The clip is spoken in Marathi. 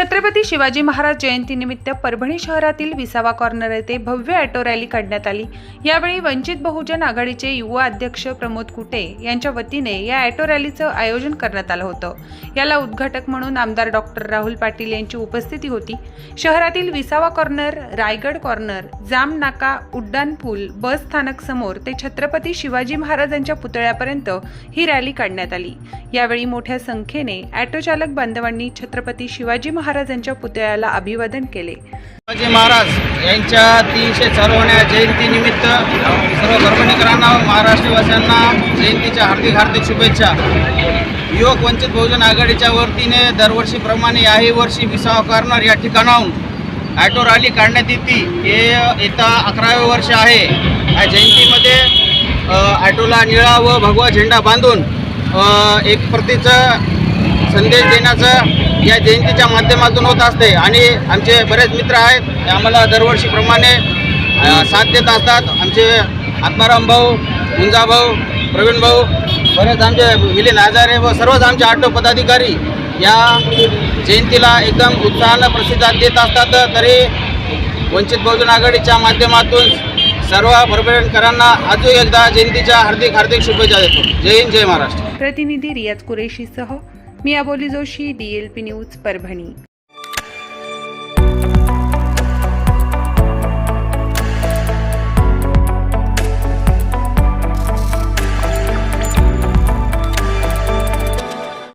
छत्रपती शिवाजी महाराज जयंतीनिमित्त परभणी शहरातील विसावा कॉर्नर येथे भव्य ऑटो रॅली काढण्यात आली. यावेळी वंचित बहुजन आघाडीचे युवा अध्यक्ष प्रमोद कुटे यांच्या वतीने या ऑटो रॅलीचं आयोजन करण्यात आलं होतं. याला उद्घाटक म्हणून आमदार डॉक्टर राहुल पाटील यांची उपस्थिती होती. शहरातील विसावा कॉर्नर रायगड कॉर्नर जाम नाका उड्डाण पूल बस स्थानक समोर ते छत्रपती शिवाजी महाराजांच्या पुतळ्यापर्यंत ही रॅली काढण्यात आली. यावेळी मोठ्या संख्येने ऑटो चालक बांधवांनी छत्रपती शिवाजी महाराजांच्या पुतळ्याला अभिवादन केले. शिवाजी महाराज यांच्या तीनशे चालवण्या जयंतीनिमित्त सर्व परभणीकरांना महाराष्ट्रवासियांना जयंतीच्या हार्दिक हार्दिक शुभेच्छा. युवक वंचित बहुजन आघाडीच्या वतीने दरवर्षीप्रमाणे याही वर्षी विसावा कॉर्नर या ठिकाणाहून ॲटो रॅली काढण्यात येते. हे येता अकरावे वर्ष आहे. या जयंतीमध्ये ॲटोला निळा व भगवा झेंडा बांधून एक प्रतीचं संदेश देण्याचं या जयंतीच्या माध्यमातून होत असते. आणि आमचे बरेच मित्र आहेत ते आम्हाला दरवर्षीप्रमाणे साथ देत असतात. आमचे आत्माराम भाऊ मुंजा भाऊ प्रवीण भाऊ बरेच आमचे विलीन आजारे व सर्वच आमचे ऑटो पदाधिकारी या जयंतीला एकदम उत्साहानं प्रतिसाद देत असतात. तरी वंचित बहुजन आघाडीच्या माध्यमातून सर्व परभणीकरांना अजून एकदा जयंतीच्या हार्दिक हार्दिक शुभेच्छा देतो. जय हिंद जय महाराष्ट्र. प्रतिनिधी रियाज कुरेशीसह मी अबोली जोशी डीएलपी न्यूज परभणी.